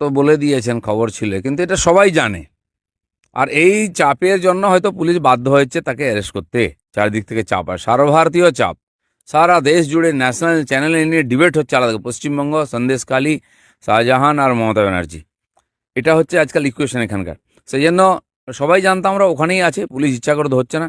তো বলে দিয়েছেন খবর ছিল কিন্তু এটা সবাই জানে। আর এই চাপের জন্য হয়তো পুলিশ বাধ্য হয়েছে তাকে অ্যারেস্ট করতে। চারিদিক থেকে চাপ আর সর্বভারতীয় চাপ। সারা দেশ জুড়ে ন্যাশনাল চ্যানেলে নিয়ে ডিবেট হচ্ছে আলাদা পশ্চিমবঙ্গ সন্দেশকালী শাহজাহান আর মমতা ব্যানার্জি। এটা হচ্ছে আজকাল ইকুয়েশন এখানকার। সেই জন্য সবাই জানতাম আমরা ওখানেই আছে পুলিশ ইচ্ছা করে ধরছে না।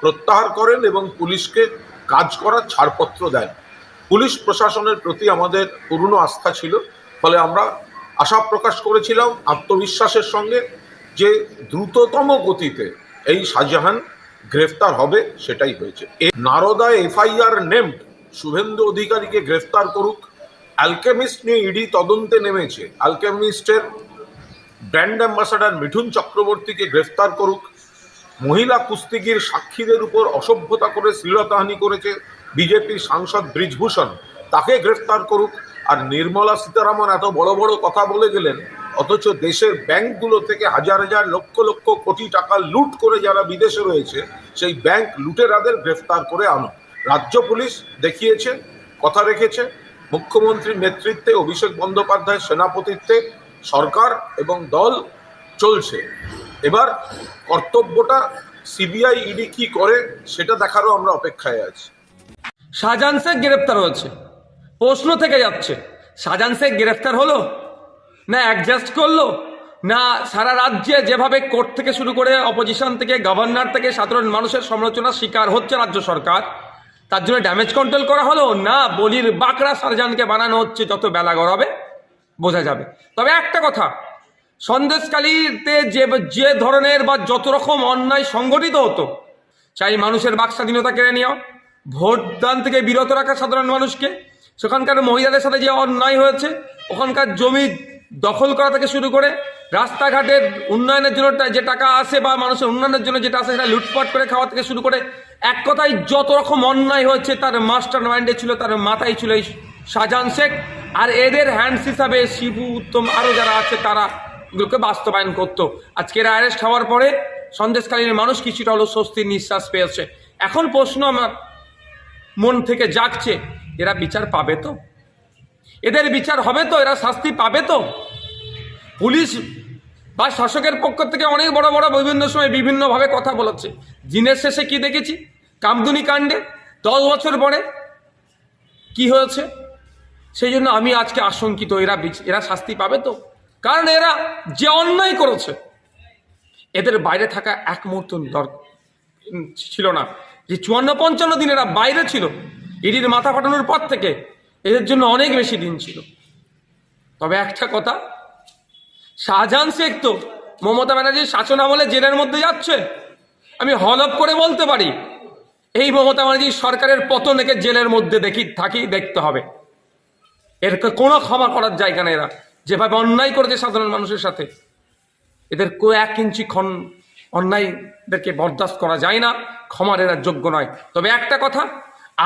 প্রত্যাহার করেন এবং পুলিশকে কাজ করার ছাড়পত্র দেন। পুলিশ প্রশাসনের প্রতি আমাদের পূর্ণ আস্থা ছিল, ফলে আমরা আশা প্রকাশ করেছিলাম আত্মবিশ্বাসের সঙ্গে যে দ্রুততম গতিতে এই শাহজাহান গ্রেফতার হবে সেটাই হয়েছে। নারদা এফআইআর নেমড শুভেন্দু অধিকারীকে গ্রেফতার করুক। অ্যালকেমিস্ট নিয়ে ইডি তদন্তে নেমেছে। অ্যালকেমিস্টের ব্র্যান্ড অ্যাম্বাসাডার মিঠুন চক্রবর্তীকে গ্রেফতার করুক। মহিলা কুস্তিগির সাক্ষীদের উপর অসভ্যতা করে শ্লীলতাহানি করেছে বিজেপির সাংসদ ব্রিজভূষণ। তাকে গ্রেফতার করুক। আর নির্মলা সীতারামন এত বড় বড় কথা বলে গেলেন, অথচ দেশের ব্যাংকগুলো থেকে হাজার হাজার লক্ষ লক্ষ কোটি টাকা লুট করে যারা বিদেশে রয়েছে, সেই ব্যাংক লুটেরাদের গ্রেফতার করে আনো। রাজ্য পুলিশ দেখিয়েছে, কথা রেখেছে। মুখ্যমন্ত্রীর নেতৃত্বে অভিষেক বন্দ্যোপাধ্যায় সেনাপতিত্বে সরকার এবং দল চলছে। এবার কর্তব্যটা সিবিআই ইডি কি করে, সেটা দেখারও আমরা অপেক্ষায় আছি। শাহজাহান শেখ গ্রেপ্তার হয়েছে। প্রশ্ন থেকে যাচ্ছে শাহজাহান শেখ গ্রেফতার হলো? না অ্যাডজাস্ট করল? না সারা রাজ্যে যেভাবে কোর্ট থেকে শুরু করে অপোজিশন থেকে গভর্নর থেকে সাধারণ মানুষের সমালোচনার শিকার হচ্ছে রাজ্য সরকার, তার জন্য ড্যামেজ কন্ট্রোল করা হলো? না, বলির বাঁকড়া শাহজাহানকে বানানো হচ্ছে যত বেলা গড়াবে, বোঝা যাবে। তবে একটা কথা সন্দেশকালীতে যে যে ধরনের বা যত রকম অন্যায় সংগঠিত হতো, চাই মানুষের বাক স্বাধীনতা কেড়ে নেওয়া ভোটদান থেকে বিরত রাখা সাধারণ মানুষকে, সেখানকার মহিলাদের সাথে যে অন্যায় হয়েছে, ওখানকার জমি দখল করা থেকে শুরু করে রাস্তাঘাটের উন্নয়নের জন্য যে টাকা আসে বা মানুষের উন্নয়নের জন্য যেটা আসে সেটা লুটপাট করে খাওয়া থেকে শুরু করে, এক কথায় যত রকম অন্যায় হয়েছে, তার মাস্টার মাইন্ডে ছিল, তার মাথায় ছিল এই শাহজাহান শেখ, আর এদের হ্যান্ডস হিসাবে শিবু, উত্তম আরও যারা আছে, তারা এগুলোকে বাস্তবায়ন করতো। আজকের অ্যারেস্ট হওয়ার পরে সন্দেশকালীন মানুষ কিছুটা হলো স্বস্তির নিঃশ্বাস পেয়েছে। এখন প্রশ্ন আমার মন থেকে জাগছে, এরা বিচার পাবে তো? এদের বিচার হবে তো? এরা শাস্তি পাবে তো? পুলিশ বা শাসকের পক্ষ থেকে অনেক বড় বড় বিভিন্ন সময় বিভিন্নভাবে কথা বলেছে। দিনের শেষে কি দেখেছি? কামদুনি কাণ্ডে, দশ বছর পরে কি হয়েছে? সেই জন্য আমি আজকে আশঙ্কিত, এরা এরা শাস্তি পাবে তো? কারণ এরা যে অন্যায় করেছে, এদের বাইরে থাকা এক মুহূর্ত ছিল না। যে চুয়ান্ন পঞ্চান্ন দিন এরা বাইরে ছিল, ইডির মাথা ফাটানোর পর থেকে এদের জন্য অনেক বেশি দিন ছিল। তবে একটা কথা, শাহজাহান শেখ তো মমতা ব্যানার্জির শাসন আমলে জেলের মধ্যে যাচ্ছে। আমি হলপ করে বলতে পারি, এই মমতা ব্যানার্জির সরকারের পতনকে জেলের মধ্যে দেখি, থাকি দেখতে হবে। এর কোনো ক্ষমা করার জায়গা নেই এরা। যেভাবে অন্যায় করেছে সাধারণ মানুষের সাথে, এদের কো এক ইঞ্চি ক্ষণ অন্যায়দেরকে বরদাস্ত করা যায় না ক্ষমার এরা যোগ্য নয়। তবে একটা কথা,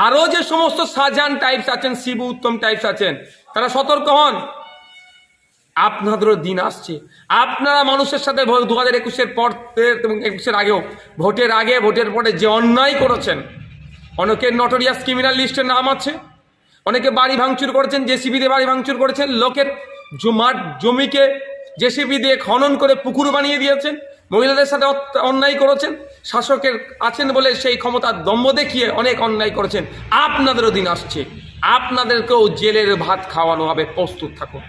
আরও যে সমস্ত শাহজাহান টাইপস আছেন, শিবু উত্তম টাইপস আছেন, তারা সতর্ক হন। আপনাদেরও দিন আসছে। আপনারা মানুষের সাথে দু হাজার একুশের পর এবং একুশের আগেও, ভোটের আগে, ভোটের পরে যে অন্যায় করেছেন, অনেকের নটোরিয়াস ক্রিমিনাল লিস্টের নাম আছে, অনেকে বাড়ি ভাঙচুর করেছেন জেসিবি দিয়ে বাড়ি ভাঙচুর করেছেন, লোকের জমাট জমিকে জেসিবি দিয়ে খনন করে পুকুর বানিয়ে দিয়েছেন, মহিলাদের সাথে অন্যায় করেছেন, শাসকের আছেন বলে সেই ক্ষমতার দম্ভ দেখিয়ে অনেক অন্যায় করেছেন। আপনাদেরও দিন আসছে। আপনাদেরকেও জেলের ভাত খাওয়ানো হবে। প্রস্তুত থাকুন।